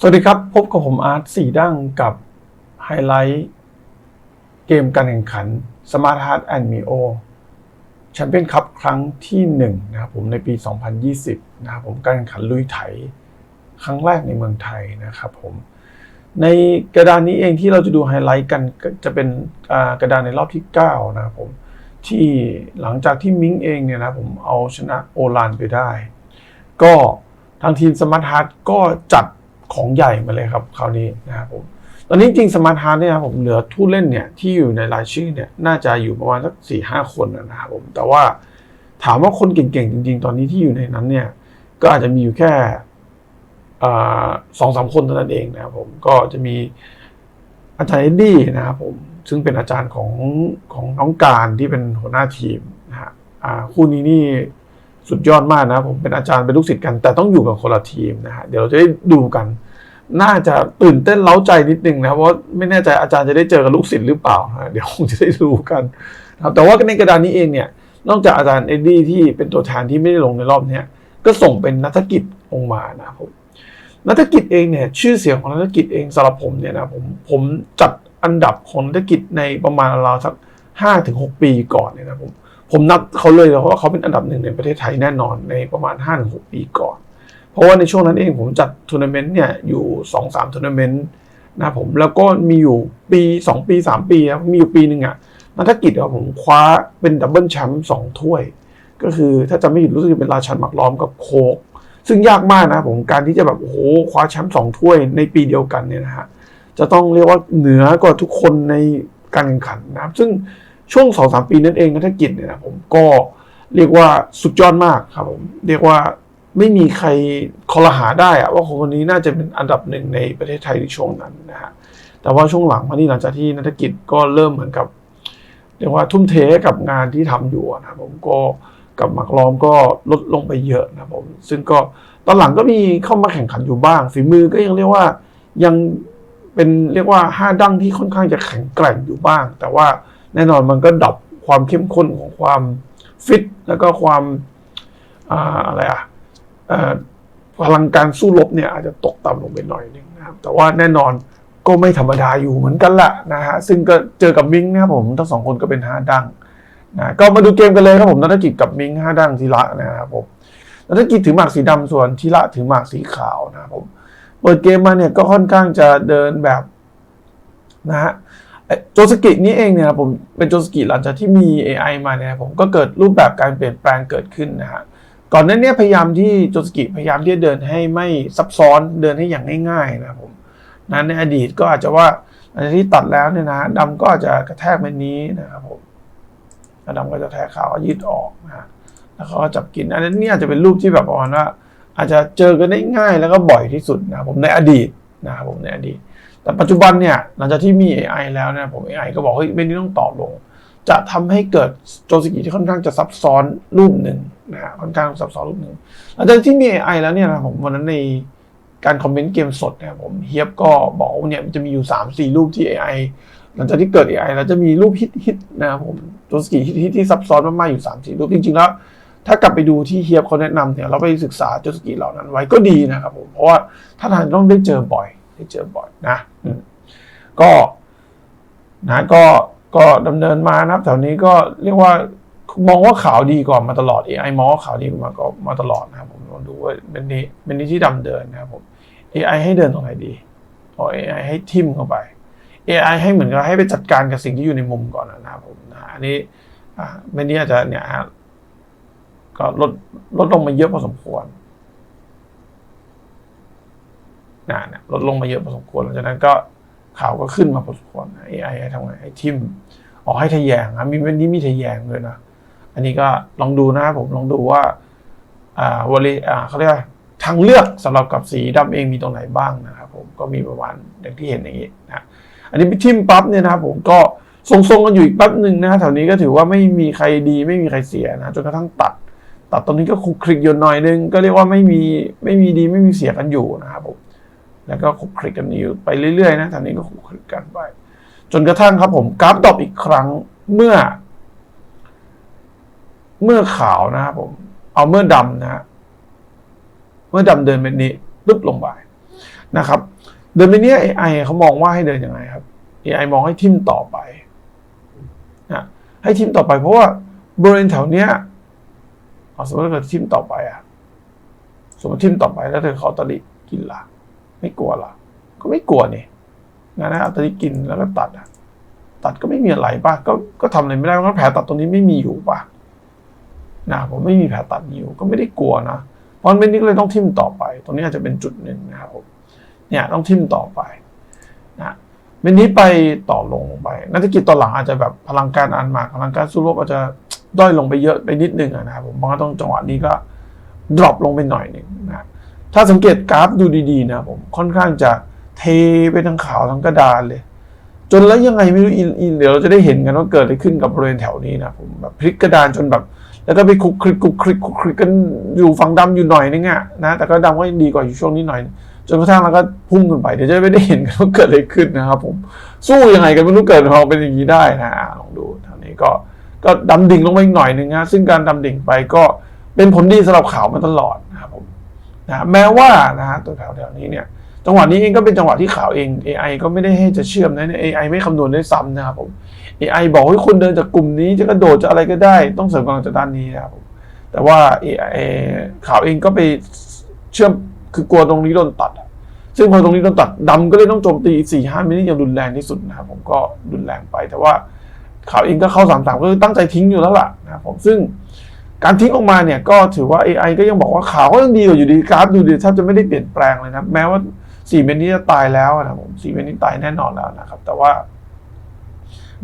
สวัสดีครับ พบกับผมอาร์ตสี่ดั้งกับไฮไลท์เกมการแข่งขัน Smart Heart and Mio แชมเปี้ยนคัพครั้งที่หนึ่งนะครับผมในปี 2020 นะครับผมการแข่งขันลุยไถ ครั้งแรกในเมืองไทยนะครับผม ในกระดานนี้เองที่เราจะดูไฮไลท์กันจะเป็นกระดานในรอบที่ 9 นะครับผมที่หลังจากที่มิงเองเนี่ยนะผมเอาชนะโอลานไปได้ ก็ทางทีมสมาร์ทฮาร์ดก็จัด ของใหญ่มาเลยครับคราวนี้นะครับผมตอนนี้จริงสมาร์ทฮาร์ดเนี่ยครับผมเหลือผู้เล่นเนี่ยที่อยู่ในรายชื่อเนี่ยน่าจะอยู่ประมาณสักสี่ห้าคนนะครับผมแต่ว่าถามว่าคนเก่งๆ จริง ๆ ตอนนี้ที่อยู่ในนั้นเนี่ยก็อาจจะมีอยู่แค่สองสามคนเท่านั้นเองนะครับผมก็จะมีอาจารย์เอ็ดดี้นะครับผมซึ่งเป็นอาจารย์ของของน้องการที่เป็นหัวหน้าทีมนะฮะคู่นี้นี่ สุดยอดมากนะผมเป็นอาจารย์เป็นลูกศิษย์กัน แต่ต้องอยู่กับคนละทีมนะฮะเดี๋ยวเราจะได้ดูกัน น่าจะตื่นเต้นเล้าใจนิดนึงนะเพราะไม่แน่ใจอาจารย์จะได้เจอกับลูกศิษย์หรือเปล่านะเดี๋ยวคงจะได้ดูกันนะครับแต่ว่าในกระดานนี้เองเนี่ยนอกจากอาจารย์เอ็ดดี้ที่เป็นตัวแทนที่ไม่ได้ลงในรอบนี้ก็ส่งเป็นนัฐกิจลงมานะครับผมนัฐกิจเองเนี่ยชื่อเสียงของนัฐกิจเองสำหรับผมเนี่ยนะผมผมจัดอันดับของนัฐกิจในประมาณราวสักห้าถึงหกปีก่อนเนี่ยนะผม ผมนับเขาเลยเพราะว่าเขาเป็นอันดับหนึ่งในประเทศไทยแน่นอนในประมาณ5-6ปีก่อน เพราะว่าในช่วงนั้นเองผมจัดทัวร์นาเมนต์เนี่ยอยู่2-3ทัวร์นาเมนต์นะผมแล้วก็มีอยู่ปี 2 ปี 3 ปีนะมีอยู่ปีหนึ่งอะนักกิจอะผมคว้าเป็นดับเบิลแชมป์สองถ้วย ก็คือถ้าจะไม่ผิดรู้สึกเป็นราชันหมักล้อมกับโคก ซึ่งยากมากนะผมการที่จะแบบโอ้โหคว้าแชมป์สองถ้วยในปีเดียวกันเนี่ยนะฮะจะต้องเรียกว่าเหนือกว่าทุกคนในการแข่งขันนะครับซึ่ง ช่วงสองสามปีนั่นเองนักกิจเนี่ยนะผมก็เรียกว่าสุดยอดมากครับผมเรียกว่าไม่มีใครคอลหาได้อะว่าคนคนนี้น่าจะเป็นอันดับหนึ่งในประเทศไทยในช่วงนั้นนะฮะแต่ว่าช่วงหลังมานี่หลังจากที่นักกิจก็เริ่มเหมือนกับเรียกว่าทุ่มเทกับงานที่ทำอยู่นะผมก็กับหมักล้อมก็ลดลงไปเยอะนะครับผมซึ่งก็ตอนหลังก็มีเข้ามาแข่งขันอยู่บ้างฝีมือก็ยังเรียกว่ายังเป็นเรียกว่าห้าดั้งที่ค่อนข้างจะแข็งแกร่งอยู่บ้าง แต่ว่า แน่นอนมันก็ดับความเข้มข้นของความฟิตแล้วก็ความอะไรอะพลังการสู้รบเนี่ยอาจจะตกต่ำลงไปหน่อยนึงนะครับแต่ว่าแน่นอนก็ไม่ธรรมดาอยู่เหมือนกันละนะฮะซึ่งก็เจอกับมิงนะครับผมทั้งสองคนก็เป็นห้าดังนะก็มาดูเกมกันเลยครับผมนักกิจกับมิงห้าดังทีละนะครับผมนักกิจถือหมากสีดำส่วนทีละถือหมากสีขาวนะครับผมเปิดเกมมาเนี่ยก็ค่อนข้างจะเดินแบบนะฮะ โจสกินี่เองเนี่ยผมเป็นโจสกิหลังจากที่มี AI มาเนี่ยผมก็เกิดรูปแบบการเปลี่ยนแปลงเกิดขึ้นนะฮะก่อนหน้านี้พยายามที่โจสกิพยายามที่จะเดินให้ไม่ซับซ้อนเดินให้อย่างง่ายๆนะผมนั้นในอดีตก็อาจจะว่าในที่ตัดแล้วเนี่ยนะดำก็อาจจะกระแทกแบบนี้นะครับผมดำก็จะแทกขาวยืดออกนะฮะแล้วเขาก็จับกินอันนี้อาจจะเป็นรูปที่แบบประมาณว่าอาจจะเจอกันได้ง่ายแล้วก็บ่อยที่สุดนะผมในอดีตนะครับผมในอดีต แต่ปัจจุบันเนี่ยหลังจากที่มี AI แล้วเนี่ยผม AI ก็บอกเฮ้ยไม่ได้ต้องต่อลง จะทำให้เกิดโจสกิที่ค่อนข้างจะซับซ้อนรูปหนึ่งนะฮะค่อนข้างซับซ้อนรูปหนึ่งหลังจากที่มี AI แล้วเนี่ยนะผมวันนั้นในการคอมเมนต์เกมสดเนี่ยผมเฮียบก็บอกเนี่ยจะมีอยู่ 3 4 รูปที่ AI หลังจากที่เกิด AI แล้วจะมีรูปฮิตฮิตนะครับผมโจสกิฮิตฮิตที่ซับซ้อนมากๆอยู่3 4รูปจริงๆแล้วถ้ากลับไปดูที่เฮียบเขาแนะนำเนี่ยเราไปศึกษาโจสกิเหล่านั้นไว้ก็ดีนะครับผมเพราะว่าถ้าทานต้องได้เจอบ่อยได้เจอบ่อยนะ ก็นะก็ก็ดำเนินมานะครับแถวนี้ก็เรียกว่ามองว่าข่าวดีกว่ามาตลอด AI มองว่าขาวดีมาก็มาตลอดนะครับผมลองดูว่าเป็นนี้เป็นนี้ที่ดำเดินนะครับผม AI ให้เดินตรงไหนดีพอ AI ให้ทิมเข้าไป AI ให้เหมือนกับให้ไปจัดการกับสิ่งที่อยู่ในมุมก่อนนะครับผมนะอันนี้อ่าไม่นี้อาจจะเนี่ยฮะก็ลดลดลงมาเยอะพอสมควรนะเนี่ยลดลงมาเยอะพอสมควรหลังจากนั้นก็ ข่าวก็ขึ้นมาพอสมควร AI ให้ทำไงให้ทิมออกให้ทะแยงนะมีวันนี้มีทะแยงเลยนะอันนี้ก็ลองดูนะครับผมลองดูว่าอ่าวลีอ่าเขาเรียกทางเลือกสำหรับกับสีดำเองมีตรงไหนบ้างนะครับผมก็มีประมาณอย่างที่เห็นอย่างนี้นะอันนี้ไปทิมปั๊บเนี่ยนะครับผมก็ทรงๆกันอยู่อีกแป๊บหนึ่งนะแถวนี้ก็ถือว่าไม่มีใครดีไม่มีใครเสียนะจนกระทั่งตัด ตัดตรงนี้ก็คลุกคลิกอยู่หน่อยนึงก็เรียกว่าไม่มีไม่มีดีไม่มีเสียกันอยู่นะครับผม แล้วก็คลุกคลิกกันอยู่ไปเรื่อยๆนะแถวนี้ก็คลุกคลิกกันไป จนกระทั่งครับผมกราฟดรอปอีกครั้งเมื่อ เมื่อขาวนะครับผม เอาเมื่อดำนะเมื่อดำเดินแบบนี้ปึ๊บลงไปนะครับ เดินไปเนี้ย AI เขามองว่าให้เดินยังไงครับ AI มองให้ทิมต่อไปนะให้ทิมต่อไปเพราะว่าบริเวณแถวเนี้ยสมมติถ้าเกิดทิมต่อไปอะสมมติทิมต่อไปแล้วเธอขอตะลิกินล่ะ ไม่กลัวละก็ไม่กลัวนี่งั้นนะเอาตะลิกินแล้วก็ตัดอะตัดก็ไม่มีอะไรป่ะ ก็ก็ทำอะไรไม่ได้เพราะแผลตัดตรงนี้ไม่มีอยู่ป่ะนะผมไม่มีแผลตัดอยู่ก็ไม่ได้กลัวนะเพราะฉะนั้นเม็ดนี้ก็เลยต้องทิมต่อไป ตรงนี้อาจจะเป็นจุดหนึ่งนะครับผมเนี่ยต้องทิมต่อไปนะเม็ดนี้ไปต่อลงลงไปนักธุรกิจตอนหลังอาจจะแบบพลังการอ่านหมากพลังการสู้รบอาจจะด้อยลงไปเยอะไปนิดนึงนะครับผมเพราะว่าต้องจังหวะนี้ก็ดรอปลงไปหน่อยหนึ่งนะ ถ้าสังเกตกราฟดูดีๆนะผมค่อนข้างจะเทไปทั้งขาวทั้งกระดานเลย จนแล้วยังไงไม่รู้อินอินเดี๋ยวเราจะได้เห็นกันว่าเกิดอะไรขึ้นกับบริเวณแถวนี้นะผมแบบพลิกกระดานจนแบบ แล้วก็ไปคุกคลิกคุกคลิกคุกคลิกกันอยู่ฝั่งดำอยู่หน่อยนึงอะนะแต่ก็ดำก็ยังดีกว่าอยู่ช่วงนี้หน่อย จนกระทั่งเราก็พุ่งขึ้นไปเดี๋ยวจะไม่ได้เห็นกันว่าเกิดอะไรขึ้นนะครับผมสู้ยังไงกันไม่รู้เกิดมาเป็นอย่างนี้ได้นะลองดูทางนี้ก็ก็ดำดิ่งลงไปอีกหน่อยนึงนะซึ่งการดำดิ่งไปก็เป็นผลดีสำหรับขาวมาตลอด นะแม้ว่านะฮะตัวแถวแถวนี้เนี่ยจังหวะนี้เองก็เป็นจังหวะที่ข่าวเอง AI ก็ไม่ได้ให้จะเชื่อมนะเนี่ย AI ไม่คำนวณได้ซ้ำนะครับผม AI บอกให้คุณเดินจากกลุ่มนี้จะกระโดดจะอะไรก็ได้ ต้องเสริมกำลังจากด้านนี้นะครับผมแต่ว่า AI ข่าวเองก็ไปเชื่อมคือกลัวตรงนี้โดนตัด ซึ่งพอตรงนี้โดนตัดดำก็เลยต้องโจมตี4ี่ห้ามินิอย่างรุนแรงที่สุดนะครับผมก็รุนแรงไปแต่ว่าข่าวเองก็เข้าสามสามก็ตั้งใจทิ้งอยู่แล้วล่ะนะครับผมซึ่ง การทิ้งออกมาเนี่ยก็ถือว่า AI ก็ยังบอกว่าข่าวก็ยังดีกว่าอยู่ดีกราฟดูดีแทบจะไม่ได้เปลี่ยนแปลงเลยนะแม้ว่าสี่เมตรนี้จะตายแล้วนะผมสี่เมตรนี้ตายแน่นอนแล้วนะครับ แต่ว่า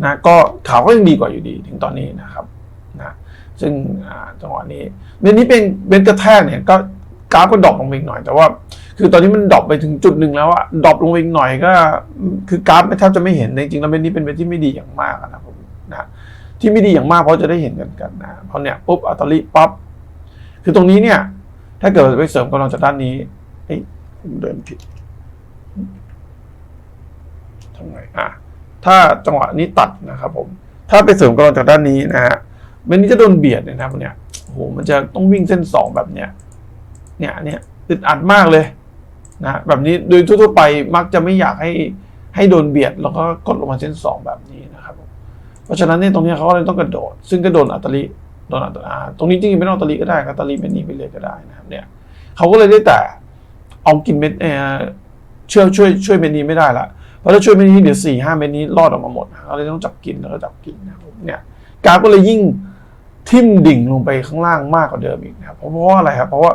นะก็ข่าวก็ยังดีกว่าอยู่ดีถึงตอนนี้นะครับนะซึ่งจังหวะนี้เมตรนี้เป็นเมตรกระแทกเนี่ยก็กราฟก็ดรอปลงไปอีกหน่อยแต่ว่า คือตอนนี้มันดรอปไปถึงจุดหนึ่งแล้วอะดรอปลงไปอีกหน่อยก็ คือกราฟไม่แทบจะไม่เห็นจริงๆแล้วเมตรนี้เป็นเมตรที่ไม่ดีอย่างมากนะครับผมนะ ที่ไม่ดีอย่างมากเพราะจะได้เห็นกันกันนะเพราะเนี่ยปุ๊บอัตลิปั๊บคือตรงนี้เนี่ย ถ้าเกิดไปเสริมกำลังจากด้านนี้เอ้ยเดินผิดทำไงอะถ้าจังหวะนี้ตัดนะครับผม ถ้าไปเสริมกำลังจากด้านนี้นะฮะมันนี้จะโดนเบียดเนี่ยนะครับเนี่ยโอ้โหมันจะต้องวิ่งเส้นสองแบบเนี้ยเนี่ยเนี่ยอึดอัดมากเลยนะแบบนี้โดยทั่วๆไปมักจะไม่อยากให้ให้โดนเบียด แล้วก็กดลงมาเส้นสองแบบนี้นะครับ ราะฉะนั้นเนี่ยตรงนี้เขาก็เลยต้องกระโดด ซึ่งก็โดนอัตลิโดนอัตราตรงนี้จริงๆไม่ต้องอัตลิก็ได้ครับอัตลิเป็นนี้ไปเลยก็ได้นะครับเนี่ยเขาก็เลยได้แต่เอากินเม็ดเออชื่อช่วยช่วยเม็ดนี้ไม่ได้ละเพราะถ้าช่วยเม็ดนี้เดี๋ยวสี่ห้าเม็ดนี้รอดออกมาหมดเขาเลยต้องจับกินแล้วก็จับกินนะครับเนี่ยกราฟก็เลยยิ่งทิ่มดิ่งลงไปข้างล่างมากกว่าเดิมอีกนะครับเพราะเพราะว่าอะไรครับเพราะว่า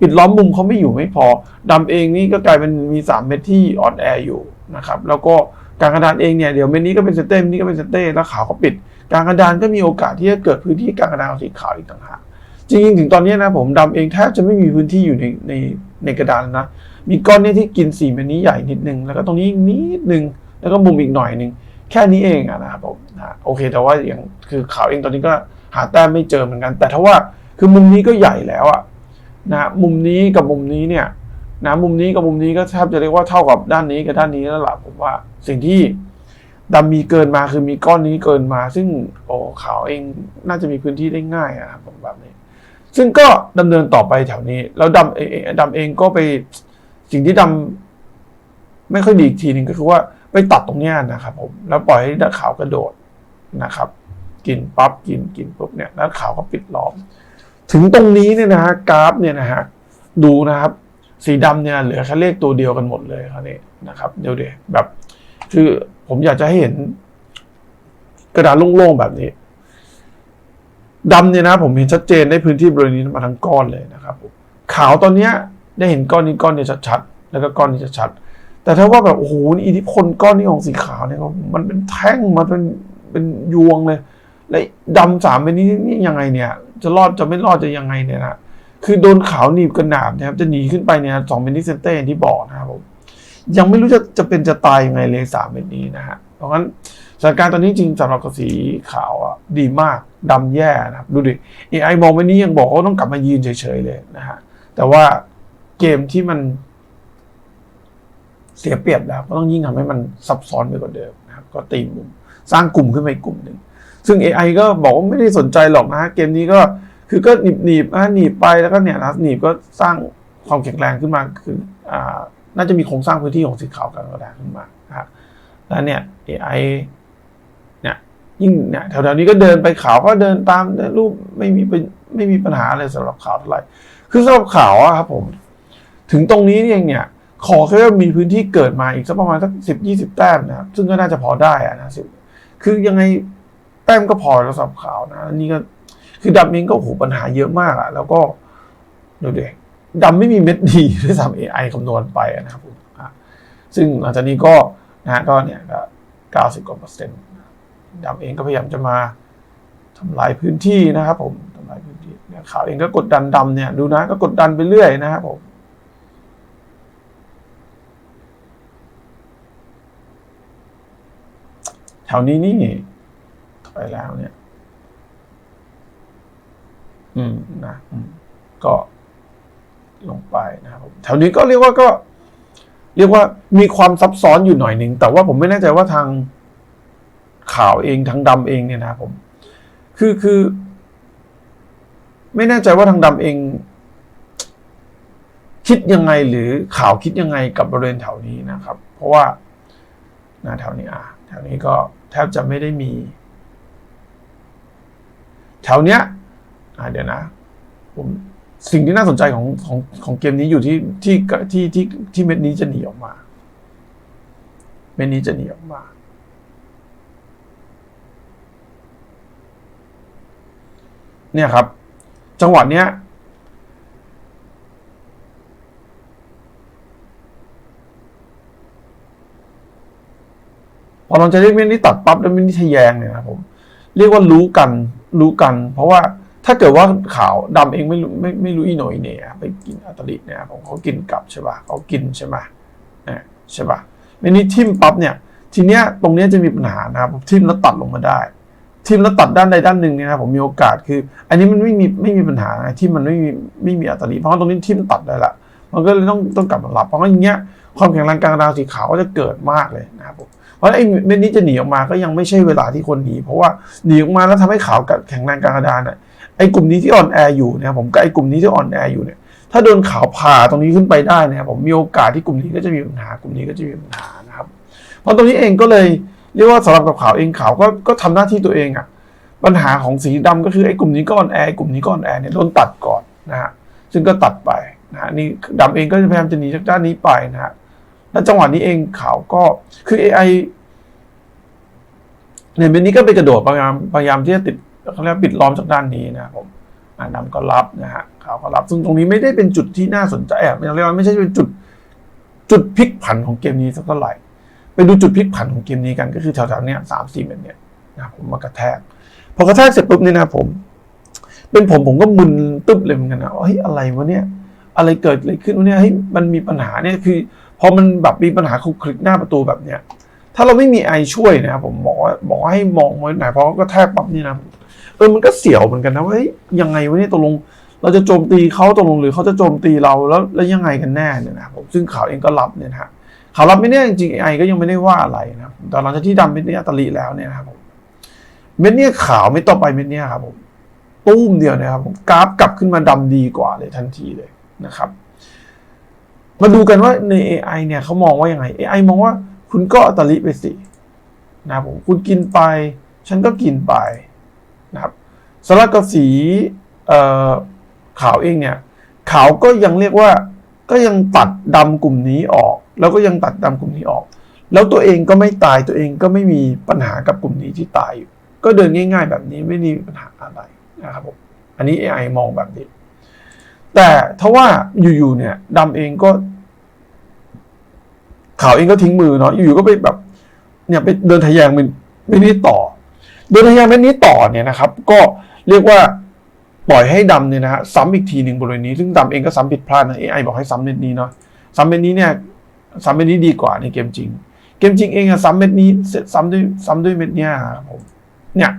ปิดล้อมมุมเขาไม่อยู่ไม่พอดำเองนี่ก็กลายเป็นมีสามเม็ดที่อ่อนแออยู่นะครับ แล้วก็ กลางกระดานเองเนี่ยเดี๋ยวเม็ดนี้ก็เป็นเซเต้เม็ดนี้ก็เป็นเซเต้แล้วขาวก็ปิดกลางกระดานก็มีโอกาสที่จะเกิดพื้นที่กลางกระดานของสีขาวอีกต่างหากจริงๆถึงตอนนี้นะผมดำเองแทบจะไม่มีพื้นที่อยู่ในในในกระดานนะ มีก้อนเนี้ที่กินสีเม็ดนี้ใหญ่นิดนึงแล้วก็ตรงนี้นิดนึงแล้วก็มุมอีกหน่อยนึงแค่นี้เองอะนะครับผมนะโอเคแต่ว่าอย่างคือขาวเองตอนนี้ก็หาแต้มไม่เจอเหมือนกัน แต่ถ้าว่าคือมุมนี้ก็ใหญ่แล้วอะนะมุมนี้กับมุมนี้เนี่ย นะมุมนี้กับมุมนี้ก็แทบจะเรียกว่าเท่ากับด้านนี้กับด้านนี้แล้วล่ะผมว่าสิ่งที่ดำมีเกินมาคือมีก้อนนี้เกินมา ซึ่งโอ้ขาวเองน่าจะมีพื้นที่ได้ง่ายอะครับผมแบบนี้ ซึ่งก็ดำเนินต่อไปแถวนี้ แล้วดำเองดำเองก็ไปสิ่งที่ดำไม่ค่อยดีอีกทีหนึ่งก็คือว่าไปตัดตรงเนี้ยนะครับ ผมแล้วปล่อยให้ขาวกระโดดนะครับ กินปั๊บกินกินปุ๊บเนี่ยแล้วขาวก็ปิดล้อม ถึงตรงนี้เนี่ยนะฮะกราฟเนี่ยนะฮะดูนะครับ สีดำเนี่ยเหลือแค่เลขตัวเดียวกันหมดเลยครับนี่นะครับเดี๋ยวเดี๋ยวแบบ คือผมอยากจะให้เห็น กระดานโล่งๆแบบนี้ดำเนี่ยนะ ผมเห็นชัดเจนได้พื้นที่บริเวณนี้มาทั้งก้อนเลยนะครับขาวตอนเนี้ยได้เห็นก้อนนี้ก้อนเดียวชัดๆแล้วก็ก้อนนี้ชัดๆแต่ถ้าว่าแบบโอ้โหนี่อิทธิพลก้อนนี้ของสีขาวเนี่ยมันเป็นแท่งมันเป็นเป็นยวงเลย แล้วดำสามเป็นนี้นี่ยังไงเนี่ย จะรอดจะไม่รอดจะยังไงเนี่ยนะ คือโดนขาวหนีบกระหนาบนะครับ จะหนีขึ้นไปเนี่ยสองเมตรนิเซนเต้ที่บอกนะครับผมยังไม่รู้จะจะเป็นจะตายยังไงเลยสามเมตรนี้นะฮะเพราะงั้นสถานการณ์ตอนนี้จริงสำหรับกระสีขาวอะดีมากดำแย่นะครับ ดูดิ AI มองไปนี้ยังบอกว่าต้องกลับมายืนเฉยๆเลยนะฮะแต่ว่าเกมที่มันเสียเปรียบแล้วก็ต้องยิ่งทำให้มันซับซ้อนไปกว่าเดิมนะครับ ก็ตีมุม สร้างกลุ่มขึ้นมาอีกกลุ่มหนึ่งซึ่ง AI ก็บอกว่าไม่ได้สนใจหรอกนะเกมนี้ก็ คือก็หนีบหนีบอะหนีบไปแล้วก็เนี่ยนะหนีบก็สร้างความแข็งแรงขึ้นมาคืออ่าน่าจะมีโครงสร้างพื้นที่ของสีขาวกลางกระดาขึ้นมาครับแล้วเนี่ย AI เนี่ยยิ่งเนี่ยแถวๆนี้ก็เดินไปขาวก็เดินตามรูปไม่มีเป็นไม่มีปัญหาอะไรสำหรับขาวเท่าไหร่คือสำหรับขาวอะครับผม ถึงตรงนี้เองเนี่ย ขอแค่ว่ามีพื้นที่เกิดมาอีกสักประมาณสักสิบยี่สิบแต้มนะครับซึ่งก็น่าจะพอได้อะนะสิคือยังไงแต้มก็พอแล้วสำหรับขาวนะอันนี่ก็ คือดำเองก็โหปัญหาเยอะมากอะแล้วก็ดูเด็กดำไม่มีเม็ดดีด้วยซ้ำเอไอคำนวณไปนะครับผมซึ่งหลังจากนี้ก็นะฮะก็เนี่ยก็เก้าสิบกว่าเปอร์เซ็นต์ดำเองก็พยายามจะมาทำลายพื้นที่นะครับ ผมทำลายพื้นที่เนี่ยขาวเองก็กดดันดำเนี่ยดูนะก็กดดันไปเรื่อยนะครับผมแถวนี้นี่ถอยแล้วเนี่ย อืมนะก็ลงไปนะครับแถวนี้ก็เรียกว่าก็ เรียกว่ามีความซับซ้อนอยู่หน่อยหนึ่งแต่ว่าผมไม่แน่ใจว่าทางข่าวเองทางดำเองเนี่ยนะครับผม คือคือ ไม่แน่ใจว่าทางดำเอง คิดยังไงหรือข่าวคิดยังไงกับบริเวณแถวนี้นะครับ เพราะว่านะแถวนี้อะแถวนี้ก็แทบจะไม่ได้มี แถวเนี้ย อะเดี๋ยวนะ ผมสิ่งที่น่าสนใจของของของเกมนี้อยู่ที่ที่ที่ที่ที่เม็ดนี้จะหนีออกมา เม็ดนี้จะหนีออกมา เนี่ยครับ จังหวะเนี้ยพอเราจะเรียกเม็ดนี้ตัดปั๊บแล้วเม็ดนี้ทะแยงเนี่ยนะครับผม เรียกว่ารู้กัน รู้กัน เพราะว่า ถ้าเกิดว่าขาวดำเองไม่รู้ไม่ไม่รู้อีโหนอยเนี่ยไปกินอัตลิเนี่ยผมเขากินกลับใช่ป่ะเขากินใช่ไหมเนี่ยใช่ป่ะเม็ดนี้ทิมปั๊บเนี่ย ทีเนี้ยตรงเนี้ยจะมีปัญหานะครับทิมแล้วตัดลงมาได้ทิมแล้วตัดด้านใดด้านหนึ่งเนี่ยนะผมมีโอกาสคือ อันนี้มันไม่มีไม่มีปัญหานะที่มันไม่มีไม่มีอัตลิเพราะว่าตรงนี้ทิมตัดได้ละมันก็เลยต้องต้องกลับมารับเพราะว่าอย่างเงี้ยความแข็งแรงกลางดาวสีขาวก็จะเกิดมากเลยนะครับผมเพราะไอ้เม็ดนี้จะหนีออกมาก็ยังไม่ใช่เวลาที่คนหนีเพราะว่าหนีออกมาแล้วทำให้ขาวกับแข็งแรงกลางกระดานน่ะ ไอ้กลุ่มนี้ที่อ่อนแออยู่เนี่ยผมกับไอ้กลุ่มนี้ที่อ่อนแออยู่เนี่ยถ้าโดนขาวผ่าตรงนี้ขึ้นไปได้เนี่ยผมมีโอกาสที่กลุ่มนี้ก็จะมีปัญหากลุ่มนี้ก็จะมีปัญหานะครับ เพราะตรงนี้เองก็เลยเรียกว่าสำหรับกับขาวเองขาวก็ก็ทำหน้าที่ตัวเองอะปัญหาของสีดำก็คือไอ้กลุ่มนี้ก็อ่อนแอกลุ่มนี้ก็อ่อนแอเนี่ยโดนตัดก่อนนะฮะซึ่งก็ตัดไปนะฮะนี่ดำเองก็พยายามจะหนีจากด้านนี้ไปนะฮะแล้วจังหวะนี้เองขาวก็คือ AI เนี่ยเบนนี้ก็ไปกระโดดพยายามพยายามที่จะติด เขาเรียกว่าปิดล้อมจากด้านนี้นะครับผมอ่าดำก็รับนะฮะขาวก็รับซึ่งตรงนี้ไม่ได้เป็นจุดที่น่าสนใจอะเรียกว่าไม่ใช่เป็นจุดจุดพลิกผันของเกมนี้สักเท่าไหร่ไปดูจุดพลิกผันของเกมนี้กันก็คือแถวๆเนี้ยสามสี่เมตรเนี่ยนะครับผมมากระแทกพอกระแทกเสร็จปุ๊บเนี่ยนะผม เป็นผมผมก็มึนตึ๊บเลยเหมือนกันนะว่าเฮ้ยอะไรวะเนี่ยอะไรเกิดอะไรขึ้นวะเนี่ยเฮ้ยมันมีปัญหาเนี่ยคือพอมันแบบมีปัญหาคลุกคลิกหน้าประตูแบบเนี้ยถ้าเราไม่มีไอช่วยนะครับผมบอกว่าบอกให้มองไว้ไหนเพราะก็แทกปั๊บนี่นะ เออมันก็เสียวเหมือนกันนะว่าเฮ้ยยังไงวะเนี่ยตกลง เราจะโจมตีเขาตกลงหรือเขาจะโจมตีเราแล้วแล้วยังไงกันแน่เนี่ยนะครับผมซึ่งข่าวเองก็รับเนี่ยนะฮะข่าวรับไม่แน่จริงไอก็ยังไม่ได้ว่าอะไรนะครับแต่หลังจากที่ดำเป็นเนี่ยตลีแล้วเนี่ยนะครับผมเม็ดเนี่ยขาวไม่ต่อไปเม็ดเนี่ยครับผมตุ้มเดียวนะครับผมกราฟกลับขึ้นมาดำดีกว่าเลยทันทีเลยนะครับ มาดูกันว่าใน AI เนี่ยเขามองว่ายังไง AI มองว่าคุณก็อัตลิไปสินะครับผมคุณกินไป ฉันก็กินไป นะครับสลักกับสีขาวเองเนี่ยขาวก็ยังเรียกว่าก็ยังตัดดำกลุ่มนี้ออก แล้วก็ยังตัดดำกลุ่มนี้ออก แล้วตัวเองก็ไม่ตายตัวเองก็ไม่มีปัญหากับกลุ่มนี้ที่ตายอยู่ก็เดินง่าย ๆ แบบนี้ไม่มีปัญหาอะไรนะครับผมอันนี้ AI มองแบบนี้ แต่ถ้าว่าอยู่ๆเนี่ยดำเองก็ขาวเองก็ทิ้งมือเนาะอยู่ๆก็ไปแบบเนี่ยไปเดินทะแยงมันไม่นี้ต่อ เดินทะแยงไม่นี้ต่อเนี่ยนะครับก็เรียกว่าปล่อยให้ดำเนี่ยนะฮะซ้ำอีกทีหนึ่งบริเวณนี้ ซึ่งดำเองก็ซ้ำผิดพลาดนะ AI บอกให้ซ้ำเม็ดนี้เนาะซ้ำเม็ดนี้เนี่ยซ้ำเม็ดนี้ดีกว่าในเกมจริง เกมจริงเองอะซ้ำเม็ดนี้เสร็จซ้ำด้วยซ้ำด้วยเม็ดเนี้ยครับผมเนี่ย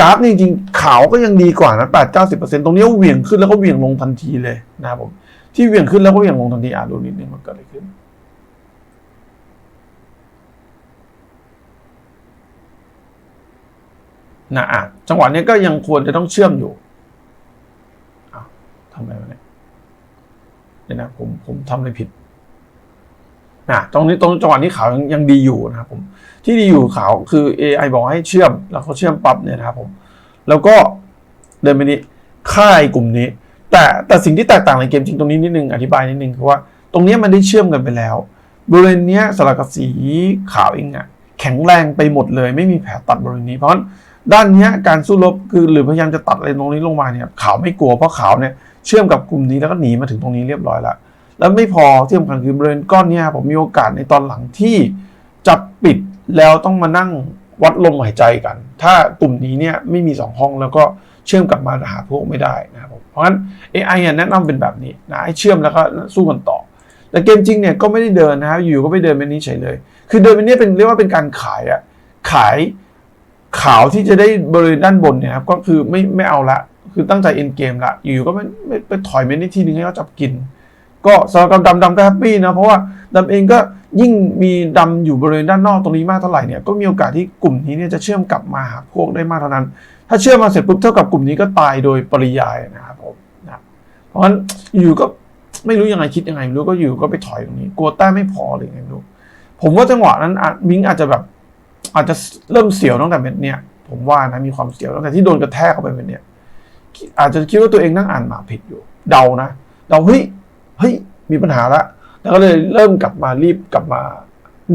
กราฟนี่จริงๆขาวก็ยังดีกว่านะแปดเก้าสิบเปอร์เซ็นตรงนี้เหวี่ยงขึ้นแล้วก็เหวี่ยงลงทันทีเลยนะครับผมที่เหวี่ยงขึ้นแล้วก็เหวี่ยงลงทันทีอะดูนิดนึงมันเกิดอะไรขึ้น นะอะจังหวะนี้ก็ยังควรจะต้องเชื่อมอยู่อ้าวทำไมวะเนี่ยเดี๋ยวนะผมผมทำอะไรผิดนะตรงนี้ตรงจังหวะนี้ขาวยังยังดีอยู่นะครับผมที่ดีอยู่ขาวคือ AI บอกให้เชื่อม แล้วเขาเชื่อมปั๊บเนี่ยนะครับผมแล้วก็เดินไปนี้ค่ายกลุ่มนี้ แต่แต่สิ่งที่แตกต่างในเกมจริงตรงนี้นิดนึงอธิบายนิดนึงคือว่า ตรงนี้มันได้เชื่อมกันไปแล้ว บริเวณนี้สลักสีขาวเองอะแข็งแรงไปหมดเลย ไม่มีแผลตัดบริเวณนี้เพราะ ด้านนี้การสู้รบคือหรือพยายามจะตัดอะไรตรงนี้ลงมาเนี่ยขาวไม่กลัวเพราะขาวเนี่ยเชื่อมกับกลุ่มนี้แล้วก็หนีมาถึงตรงนี้เรียบร้อยแล้วแล้วไม่พอที่สำคัญคือบริเวณก้อนเนี้ยผมมีโอกาสในตอนหลังที่จะปิดแล้วต้องมานั่งวัดลมหายใจกัน ถ้ากลุ่มนี้เนี่ยไม่มีสองห้องแล้วก็เชื่อมกลับมาหาพวกไม่ได้นะครับผมเพราะฉะนั้น AI เนี่ยแนะนำเป็นแบบนี้นะให้เชื่อมแล้วก็สู้กันต่อ แต่เกมจริงเนี่ยก็ไม่ได้เดินนะครับอยู่ก็ไม่เดินไปนี้เฉยเลย คือเดินไปนี้เป็นเรียกว่าเป็นการขายอะขาย ขาวที่จะได้บริเวณด้านบนเนี่ยครับก็คือไม่ไม่เอาละ คือตั้งใจเอ็นเกมละอยู่ก็ไม่ไม่ไปถอยไปนิดทีนึงให้เขาจับกิน ก็สำหรับดำดำก็แฮปปี้นะเพราะว่าดำเองก็ยิ่งมีดำอยู่บริเวณด้านนอกตรงนี้มากเท่าไหร่เนี่ยก็มีโอกาสที่กลุ่มนี้เนี่ยจะเชื่อมกลับมาหาพวกได้มากเท่านั้น ถ้าเชื่อมมาเสร็จปุ๊บเท่ากับกลุ่มนี้ก็ตายโดยปริยายนะครับผมนะเพราะฉะนั้นอยู่ก็ไม่รู้ยังไงคิดยังไงไม่รู้ก็อยู่ก็ไปถอยตรงนี้ กลัวแต้มไม่พอหรือไงไม่รู้ผมว่าจังหวะนั้นมิงอาจจะแบบ อาจจะเริ่มเสียวตั้งแต่เม็ดเนี่ยผมว่านะมีความเสียวตั้งแต่ที่โดนกระแทกเข้าไปเม็ดเนี่ยอาจจะคิดว่าตัวเองนั่งอ่านหมาผิดอยู่ เดานะเดาเฮ้ยเฮ้ยมีปัญหาละแล้วก็เลยเริ่มกลับมารีบกลับมา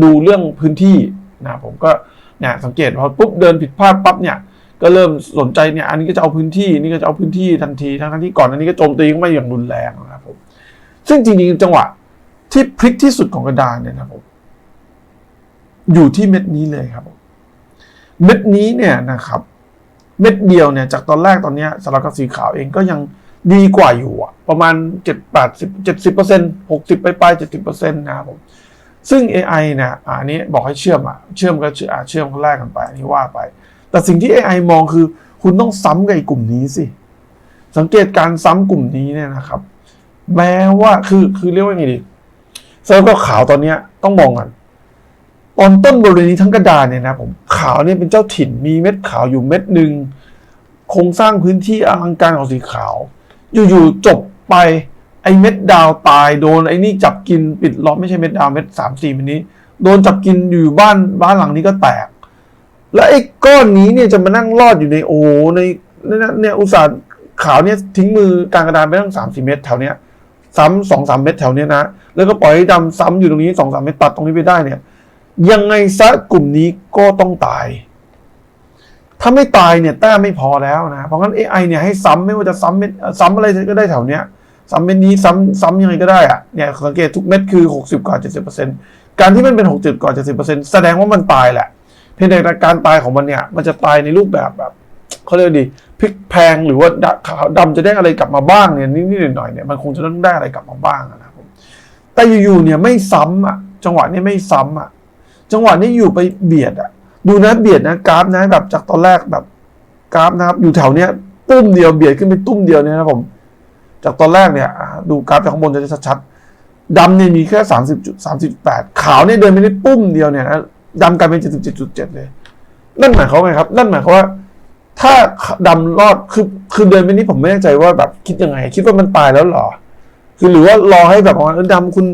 ดูเรื่องพื้นที่นะผมก็เนี่ยสังเกตพอปุ๊บเดินผิดพลาดปั๊บเนี่ยก็เริ่มสนใจเนี่ยอันนี้ก็จะเอาพื้นที่นี่ก็จะเอาพื้นที่ทันทีทั้งที่ก่อนอันนี้ก็โจมตีเข้ามาอย่างรุนแรงนะครับผมซึ่งจริงๆจังหวะที่พลิกที่สุดของกระดานเนี่ยนะครับผม อยู่ที่เม็ดนี้เลยครับ เม็ดนี้เนี่ยนะครับ เม็ดเดียวเนี่ย จากตอนแรกตอนนี้ยสลับกับสีขาวเองก็ยังดีกว่าอยู่อะประมาณเจ็ดแปดสิบเจ็ดสิบเปอร์เซ็นต์หกสิบไปปลายเจ็ดสิบเปอร์เซ็นต์นะครับผมซึ่ง AI เนี่ยอันนี้บอกให้เชื่อมอะเชื่อมก็เชื่อเชื่อมคนแรกกันไปอันนี้ว่าไป แต่สิ่งที่ AI มองคือ คุณต้องซ้ำกับกลุ่มนี้สิ สังเกตการซ้ำกลุ่มนี้เนี่ยนะครับ แม้ว่าคือคือเรียกว่าไงดีเซิร์ก็ขาวตอนนี้ต้องมองกัน ตอนต้นบริเวณนี้ทั้งกระดานเนี่ยนะผมขาวเนี่ยเป็นเจ้าถิ่นมีเม็ดขาวอยู่เม็ดหนึ่งโครงสร้างพื้นที่อลังการของสีขาว อยู่ๆจบไปไอ้เม็ดดาวตายโดนไอ้นี่จับกินปิดล้อมไม่ใช่เม็ดดาวเม็ดสามสี่เม็ดนี้ โดนจับกินอยู่บ้านบ้านหลังนี้ก็แตก แล้วไอ้ก้อนนี้เนี่ยจะมานั่งรอดอยู่ในโอ้ในเนี่ยอุตสาห์ขาวเนี่ยทิ้งมือกลางกระดานไปตั้งสามสี่เม็ดแถวเนี้ยซ้ำสองสามเม็ดแถวเนี้ยนะแล้วก็ปล่อยให้ดำซ้ำอยู่ตรงนี้สองสามเม็ดตัดตรงนี้ไปได้เนี่ย ยังไงซะกลุ่มนี้ก็ต้องตาย ถ้าไม่ตายเนี่ยแต้มไม่พอแล้วนะ เพราะงั้น AI เนี่ยให้ซ้ำไม่ว่าจะซ้ำเม็ดซ้ำอะไรก็ได้แถวเนี้ยซ้ำเม็ดนี้ซ้ำซ้ำยังไงก็ได้อะเนี่ยสังเกตทุกเม็ดคือ 60กว่า70%การที่มันเป็น 60กว่า70%แสดงว่ามันตายแหละ เพียงแต่การตายของมันเนี่ยมันจะตายในรูปแบบแบบเขาเรียกดีพลิกแพงหรือว่าดะขาวดำจะได้อะไรกลับมาบ้างเนี่ยนิดๆหน่อยๆเนี่ยมันคงจะต้องได้อะไรกลับมาบ้างนะครับแต่อยู่ๆเนี่ยไม่ซ้ำอะ จังหวะนี้ไม่ซ้ำอะ จังหวะนี้อยู่ไปเบียดอะ ดูนะเบียดนะกราฟนะแบบจากตอนแรกแบบกราฟนะครับ อยู่แถวเนี้ยตุ้มเดียวเบียดขึ้นไปตุ้มเดียวเนี่ยนะครับผม จากตอนแรกเนี่ย ดูกราฟจากข้างบนจะชัดๆดำเนี่ยมีแค่สามสิบจุดสามสิบแปดขาวเนี่ยเดินไปได้ปุ้มเดียวเนี่ยนะดำกลายเป็นเจ็ดสิบเจ็ดจุดเจ็ดเลย นั่นหมายความไงครับ นั่นหมายความว่า ถ้าดำรอดคือคือเดินไปนี้ผมไม่แน่ใจว่าแบบคิดยังไง คิดว่ามันตายแล้วหรอ คือหรือว่ารอให้แบบว่าเออดำคุณ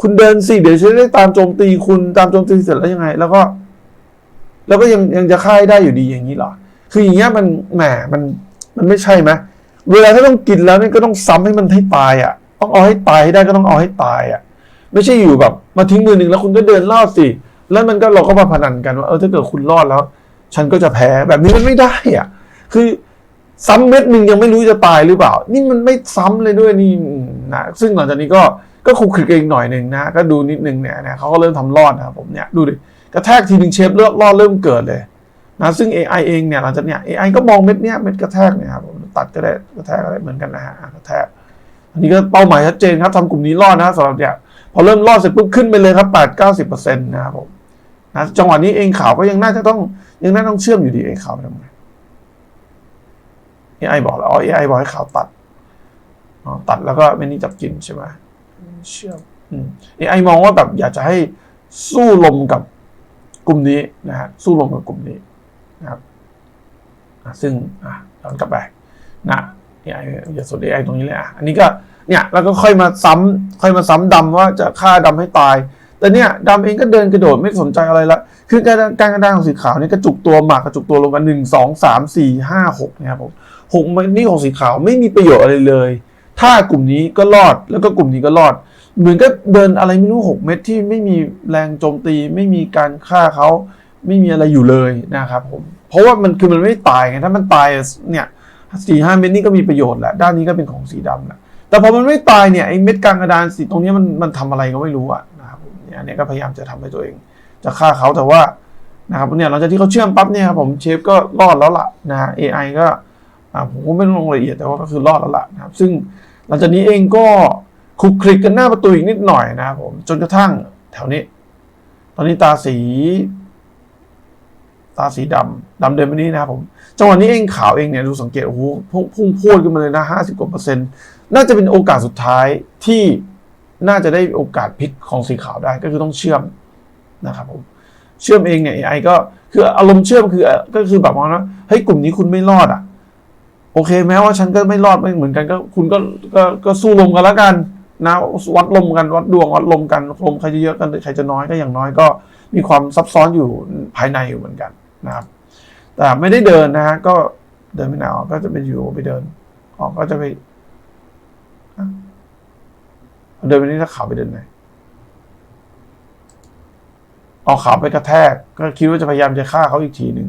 คุณเดินสิเดี๋ยวจะได้ตามโจมตีคุณตามโจมตีเสร็จแล้วยังไง แล้วก็ แล้วก็ยังยังจะฆ่าให้ได้อยู่ดีอย่างนี้เหรอ คืออย่างเงี้ยมันแหมมันมันไม่ใช่ไหมเวลาถ้าต้องกินแล้วนี่ก็ต้องซ้ำให้มันให้ตายอะต้องเอาให้ตายให้ได้ก็ต้องเอาให้ตายอะ ไม่ใช่อยู่แบบ มาทิ้งมือหนึ่งแล้วคุณก็เดินรอดสิแล้วมันก็เราก็มาพนันกันว่าเออถ้าเกิดคุณรอดแล้ว ฉันก็จะแพ้แบบนี้มันไม่ได้อะ คือซ้ำเม็ดหนึ่งยังไม่รู้จะตายหรือเปล่า นี่มันไม่ซ้ำเลยด้วยนี่นะซึ่งหลังจากนี้ก็ ก็คุกคลิกเองหน่อยหนึ่งนะ ก็ดูนิดนึงเนี่ยนะเขาก็เริ่มทำรอดนะครับผมเนี่ยดูดิกระแทกทีหนึ่งเชฟเลือดรอดเริ่มเกิดเลยนะซึ่ง AI เองเนี่ยหลังจากเนี่ย AI ก็มองเม็ดเนี้ยเม็ดกระแทกเนี่ยครับผมตัดก็ได้กระแทกก็ได้เหมือนกันนะฮะกระแทกอันนี้ก็เป้าหมายชัดเจนครับทำกลุ่มนี้รอดนะสำหรับเนี่ยพอเริ่มรอดเสร็จปุ๊บขึ้นไปเลยครับแปดเก้าสิบเปอร์เซ็นต์นะครับผมนะจังหวะนี้เองข่าวก็ยังน่าจะต้องยังน่าต้องเชื่อมอยู่ดีเองข่าวไปทำไง AI บอกแล้วอ๋อ AI บอกให้ข่าวตัดอ๋อตัดแล้วก็ไม่นี่จับกินใช่ไหม เชื่อมอืม AI มองว่าแบบอยากจะให้สู้ลมกับกลุ่มนี้นะฮะสู้ลมกับกลุ่มนี้นะครับอะซึ่งอะย้อนกลับไปนะ AI อย่าสน AI ตรงนี้เลยอะอันนี้ก็เนี่ยแล้วก็ค่อยมาซ้ำค่อยมาซ้ำดำว่าจะฆ่าดำให้ตาย แต่เนี่ยดำเองก็เดินกระโดดไม่สนใจอะไรละคือการการกระด้านของสีขาวนี่กระจุกตัวหมากกระจุกตัวลงกันหนึ่งสองสามสี่ห้าหกนี่ยครับผมหกม็ดนี้ของสีขาวไม่มีประโยชน์อะไรเลย ถ้ากลุ่มนี้ก็รอดแล้วก็กลุ่มนี้ก็รอด เหมือนก็เดินอะไรไม่รู้หกเม็ดที่ไม่มีแรงโจมตี ไม่มีการฆ่าเขาไม่มีอะไรอยู่เลยนะครับผมเพราะว่ามันคือมันไม่ตายไงถ้ามันตายเนี่ยสี่ห้าเม็ดนี้ก็มีประโยชน์แหละด้านนี้ก็เป็นของสีดำแหละแต่พอมันไม่ตายเนี่ยไอ้เม็ดกลางกระดานสีตรงนี้มันมันทำอะไรก็ไม่รู้อะนะครับผมเนี่ยเนี้ยก็พยายามจะทำให้ตัวเอง จะฆ่าเขาแต่ว่านะครับเนี่ยหลังจากที่เขาเชื่อมปั๊บเนี่ยครับผมเชฟก็รอดแล้วล่ะนะฮะ AI ก็อ่าผมก็ไม่ลงรายละเอียดแต่ว่าก็คือรอดแล้วล่ะนะครับซึ่งหลังจากนี้เองก็ คลุกคลิกกันหน้าประตูอีกนิดหน่อยนะครับผม จนกระทั่งแถวนี้ ตอนนี้ตาสี ตาสีดำดำเดินไปนี่นะครับผม จังหวะนี้เองขาวเองเนี่ยดูสังเกตโอ้โหพุ่งพุ่งพรวดขึ้นมาเลยนะห้าสิบกว่าเปอร์เซ็นต์น่าจะเป็นโอกาสสุดท้ายที่น่าจะได้โอกาสพลิกของสีขาวได้ก็คือต้องเชื่อมนะครับผมเชื่อมเองเนี่ย AI ก็คืออารมณ์เชื่อมคือก็คือแบบว่านะเฮ้ยกลุ่มนี้คุณไม่รอดอะ โอเค แม้ว่าฉันก็ไม่รอดไม่เหมือนกันก็คุณก็ก็ก็สู้ลมกันแล้วกัน นะวัดลมกันวัดดวงวัดลมกันลมใครจะเยอะกันใครจะน้อยก็อย่างน้อยก็ มีความซับซ้อนอยู่ภายในอยู่เหมือนกันนะครับแต่ไม่ได้เดินนะฮะก็เดินไม่หนาวก็จะไปอยู่ไปเดิน ออกก็จะไปเดินไปนี่ถ้าขาไปเดินไหนออกขาไปกระแทก ก็คิดว่าจะพยายามจะฆ่าเขาอีกทีหนึ่ง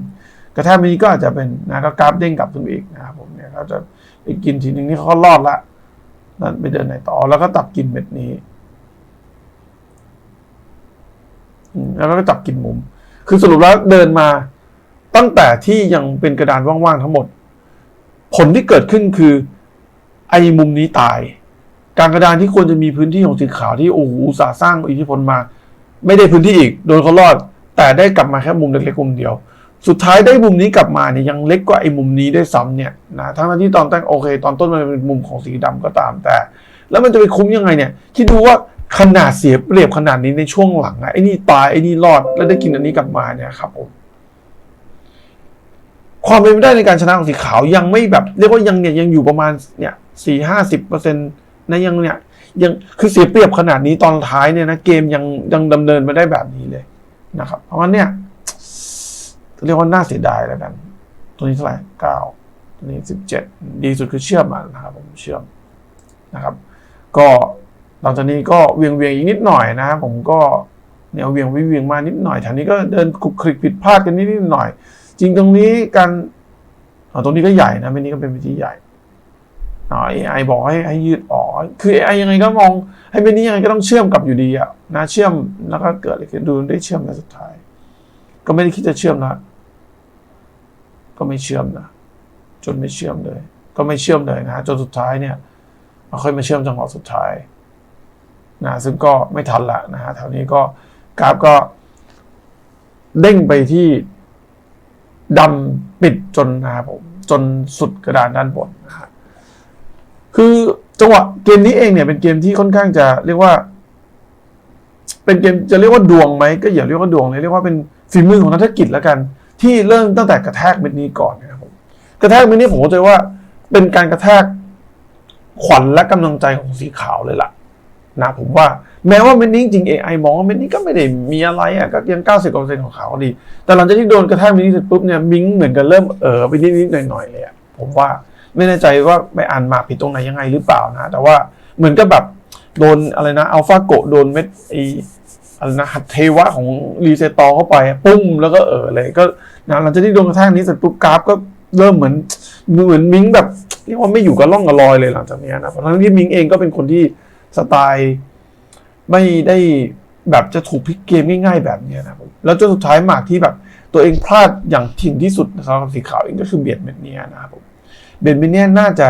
กระแทกนี้ก็อาจจะเป็นนะก็กราฟเด้งกลับขึ้นอีกนะครับผมเนี่ยเขาจะไปกินทีหนึ่งนี่เขาก็รอดละ นั่นไปเดินไหนต่อแล้วก็ตับกินเม็ดนี้แล้วก็จับกินมุม คือสรุปแล้วเดินมาตั้งแต่ที่ยังเป็นกระดานว่างๆทั้งหมด ผลที่เกิดขึ้นคือ ไอ้มุมนี้ตายการกระดานที่ควรจะมีพื้นที่ของสีขาวที่โอ้โหสาสร้างอิทธิพลมา ไม่ได้พื้นที่อีก โดนเขารอด แต่ได้กลับมาแค่มุมเล็กๆมุมเดียว สุดท้ายได้มุมนี้กลับมาเนี่ยยังเล็กกว่าไอ้มุมนี้ได้ซ้ำเนี่ยนะทั้งที่ตอนตั้งโอเค ตอนต้นมันเป็นมุมของสีดำก็ตามแต่ แล้วมันจะไปคุ้มยังไงเนี่ยคิดดูว่าขนาดเสียเปรียบขนาดนี้ในช่วงหลังอะไอ้นี่ตายไอ้นี่รอดแล้วได้กินอันนี้กลับมาเนี่ยครับผมความเป็นไปได้ในการชนะของสีขาวยังไม่แบบ เรียกว่ายังเนี่ยยังอยู่ประมาณเนี่ยสี่ห้าสิบเปอร์เซ็นต์นะยังเนี่ยยังคือเสียเปรียบขนาดนี้ตอนท้ายเนี่ยนะเกมยังยังดำเนินมาได้แบบนี้เลยนะครับ เพราะงั้นเนี่ย เรียกว่าน่าเสียดายแล้วกัน ตัวนี้เท่าไหร่เก้าตัวนี้สิบเจ็ดดีสุดคือเชื่อมมานะครับผมเชื่อมนะครับ ก็หลังจากนี้ก็เวียงเวียงอีกนิดหน่อยนะครับผมก็เนี่ยเวียงวิเวียงมานิดหน่อยแถวนี้ก็เดินคลุกคลิกผิดพลาดกันนิดนิดหน่อย จริงตรงนี้การตรงนี้ก็ใหญ่นะเม็ดนี้ก็เป็นเม็ดที่ใหญ่อ๋อบอกให้ให้ยืดอ๋อคือ AI ยังไงก็มองให้เม็ดนี้ยังไงก็ต้องเชื่อมกับอยู่ดีอะนะเชื่อมแล้วก็เกิดอะไรขึ้นดูได้เชื่อมในสุดท้าย ก็ไม่ได้คิดจะเชื่อมนะ ก็ไม่เชื่อมนะ จนไม่เชื่อมเลย ก็ไม่เชื่อมเลยนะจนสุดท้ายเนี่ยมาค่อยมาเชื่อมจังหวะสุดท้ายนะซึ่งก็ไม่ทันละนะฮะแถวนี้ก็กราฟก็ เด้งไปที่ดำปิดจนนะครับผมจนสุดกระดานด้านบนนะฮะคือจังหวะเกมนี้เองเนี่ยเป็นเกมที่ค่อนข้างจะเรียกว่า เป็นเกมจะเรียกว่าดวงไหมก็อย่าเรียกว่าดวงเลยเรียกว่าเป็น ฝีมือของนักธุรกิจแล้วกัน ที่เริ่มตั้งแต่กระแทกเม็ดนี้ก่อนนะครับผมกระแทกเม็ดนี้ผมเข้าใจว่า เป็นการกระแทกขวัญและกำลังใจของสีขาวเลยล่ะนะผมว่าแม้ว่าเม็ดนี้จริง AI มองว่าเม็ดนี้ก็ไม่ได้มีอะไรอะก็ยัง 90%ของขาวดี แต่หลังจากที่โดนกระแทกเม็ดนี้เสร็จปุ๊บเนี่ยมิงเหมือนกันเริ่มเออไปนิดๆหน่อยๆเลยอะผมว่าไม่แน่ใจว่าไปอ่านมาผิดตรงไหนยังไงหรือเปล่านะ แต่ว่าเหมือนกับแบบโดนอะไรนะอัลฟาโกโดนเม็ดไอ นะหัตเทวะของรีเซตอเข้าไปปุ้มแล้วก็เออเลยก็นะหลังจากที่โดนกระแทกนี้เสร็จปุ๊บกราฟก็เริ่มเหมือนเหมือนมิงแบบเรียกว่าไม่อยู่กับร่องกับรอยเลยหลังจากนี้นะเพราะทั้งที่มิงเองก็เป็นคนที่สไตล์ไม่ได้แบบจะถูกพลิกเกมง่ายๆแบบนี้นะครับแล้วจนสุดท้ายหมากที่แบบ ตัวเองพลาดอย่างถิ่นที่สุดนะครับสีขาวเองก็คือเบียดเม็ดเนียนะครับผมเบียดเม็ดเนียน่าจะ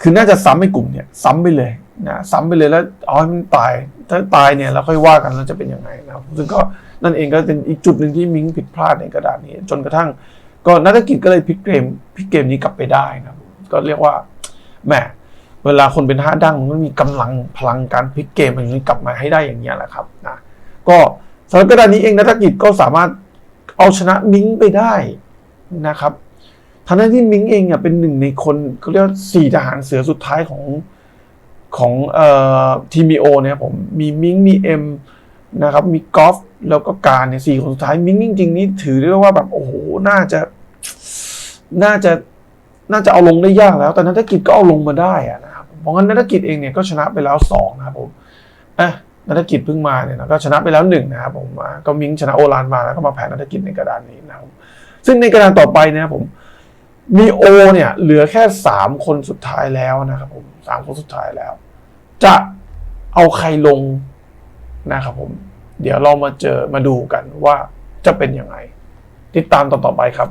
คือน่าจะซ้ำไอ้กลุ่มเนี่ย ซ้ำไปเลย นะซ้ำไปเลยแล้วเอาให้มันตายถ้าตายเนี่ยเราค่อยว่ากันแล้วจะเป็นยังไงนะครับซึ่งก็นั่นเองก็เป็นอีกจุดหนึ่งที่มิงผิดพลาดในกระดานนี้ จนกระทั่ง ก็นักธุรกิจก็เลยพลิกเกมพลิกเกมนี้กลับไปได้นะก็เรียกว่าแหมเวลาคนเป็นห้าดังมันมีกำลังพลังการพลิกเกมอย่างนี้กลับมาให้ได้อย่างนี้แหละครับนะก็สำหรับกระดานนี้เองนักธุรกิจก็สามารถเอาชนะมิงไปได้นะครับทั้งที่มิงเองอะเป็นหนึ่งในคนเขาเรียกสี่ทหารเสือสุดท้ายของ ของเอ่อทีมีโอเนี่ยผมมีมิงมีเอ็มนะครับมีกอล์ฟแล้วก็การเนี่ยสี่คนสุดท้ายมิงจริงๆนี่ถือได้ว่าแบบโอ้โหน่าจะน่าจะน่าจะเอาลงได้ยากแล้ว แต่นักกิจก็เอาลงมาได้อะนะครับเพราะงั้นนักกิจเองเนี่ยก็ชนะไปแล้วสองนะครับผมอะนักกิจเพิ่งมาเนี่ยนะก็ชนะไปแล้วหนึ่งนะครับผมก็มิงชนะโอลานมาแล้วก็มาแพ้นักกิจในกระดานนี้นะครับซึ่งในกระดานต่อไปนะครับผมมีโอเนี่ยเหลือแค่สามคนสุดท้ายแล้วนะครับผมสามคนสุดท้ายแล้ว จะเอาใครลงนะครับผม เดี๋ยวเรามาเจอมาดูกันว่าจะเป็นยังไง ติดตามตอนต่อไปครับ